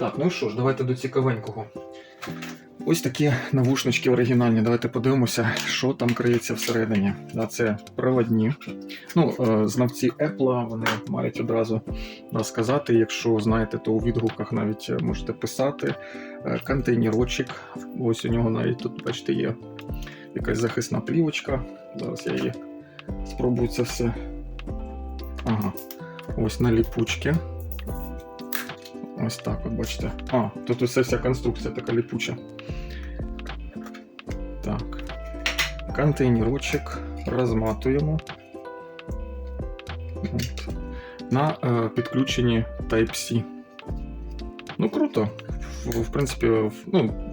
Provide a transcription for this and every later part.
Так, ну і що ж, давайте до цікавенького. Ось такі навушнички оригінальні. Давайте подивимося, що там криється всередині. Це проводні. Ну, е, знавці Apple вони мають одразу сказати. Якщо знаєте, то у відгуках навіть е, можете писати. Е, Контейнерочок. Ось у нього навіть тут, бачите, є якась захисна плівочка. Зараз я її спробую це все. Ага. Ось на ліпучки. Ось так, от бачите. А, тут усе вся конструкція така ліпуча. Так. Контейнерочок розматуємо. От. На е, підключенні Type-C. Ну, круто. В, в принципі, ну,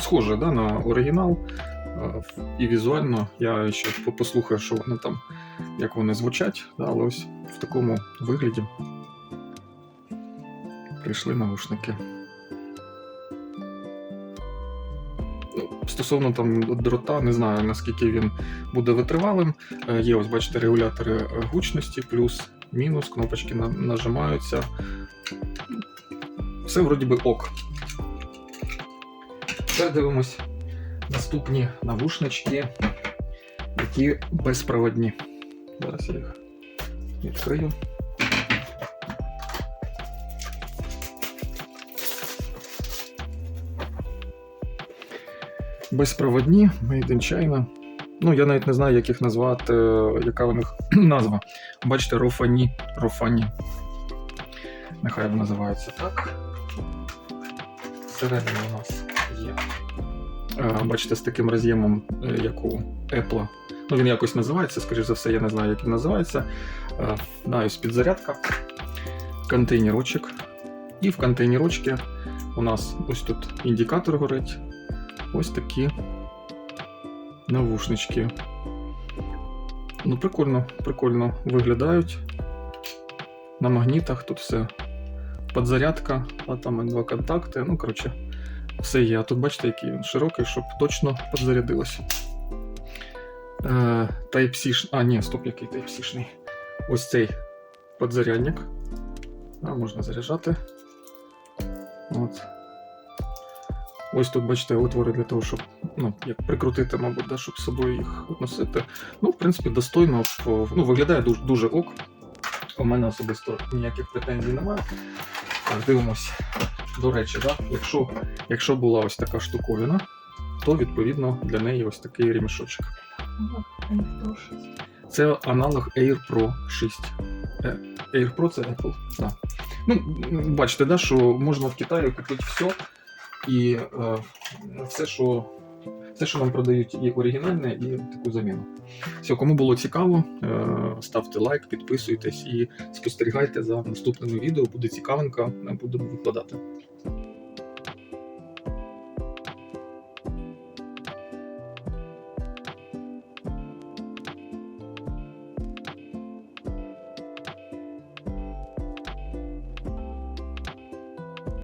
схоже да, на оригінал. Е, І візуально я ще послухаю, що вони там, як вони звучать, да, але ось в такому вигляді прийшли навушники. Ну, Стосовно там дрота, не знаю наскільки він буде витривалим. Е, Є, ось бачите, регулятори е, гучності, плюс, мінус, кнопочки нажимаються. Все вроді би ок. Тепер дивимось наступні навушнички, які безпроводні. Зараз я їх відкрию. Безпроводні, Made in China. Ну, я навіть не знаю, як їх назвати, е, яка у них назва. Бачите, Рофані. Рофані. Нехай вони називаються так. Всередині у нас є. Е, Бачите, з таким роз'ємом, е, як у Apple. Ну, він якось називається, скоріш за все, я не знаю, як він називається. Да, ось підзарядка, контейнерочок. І в контейнерочці у нас ось тут індикатор горить. Ось такі навушнички. Ну, прикольно, прикольно виглядають. На магнітах тут все. Подзарядка, а там два контакти. Ну, коротше, все є. А тут бачите, який він широкий, щоб точно підзарядилось. Е, Type-C. А, ні, стоп, який Type-C-шний. Ось цей подзарядник. А, можна заряджати. От. Ось тут, бачите, отвори для того, щоб ну, як прикрутити, мабуть, да, щоб з собою їх носити. Ну, в принципі, достойно. Ну, виглядає дуже, дуже ок. У мене особисто ніяких претензій немає. Так, дивимось. До речі, да, якщо, якщо була ось така штуковина, то відповідно для неї ось такий ремішочок. Це аналог Air Pro 6. Е, Air Pro це Apple. Да. Ну, бачите, да, що можна в Китаї купити все, і е, все, що, все, що нам продають, і оригінальне, і таку заміну. Все, кому було цікаво, е, ставте лайк, підписуйтесь і спостерігайте за наступними відео. Буде цікавинка, будемо викладати.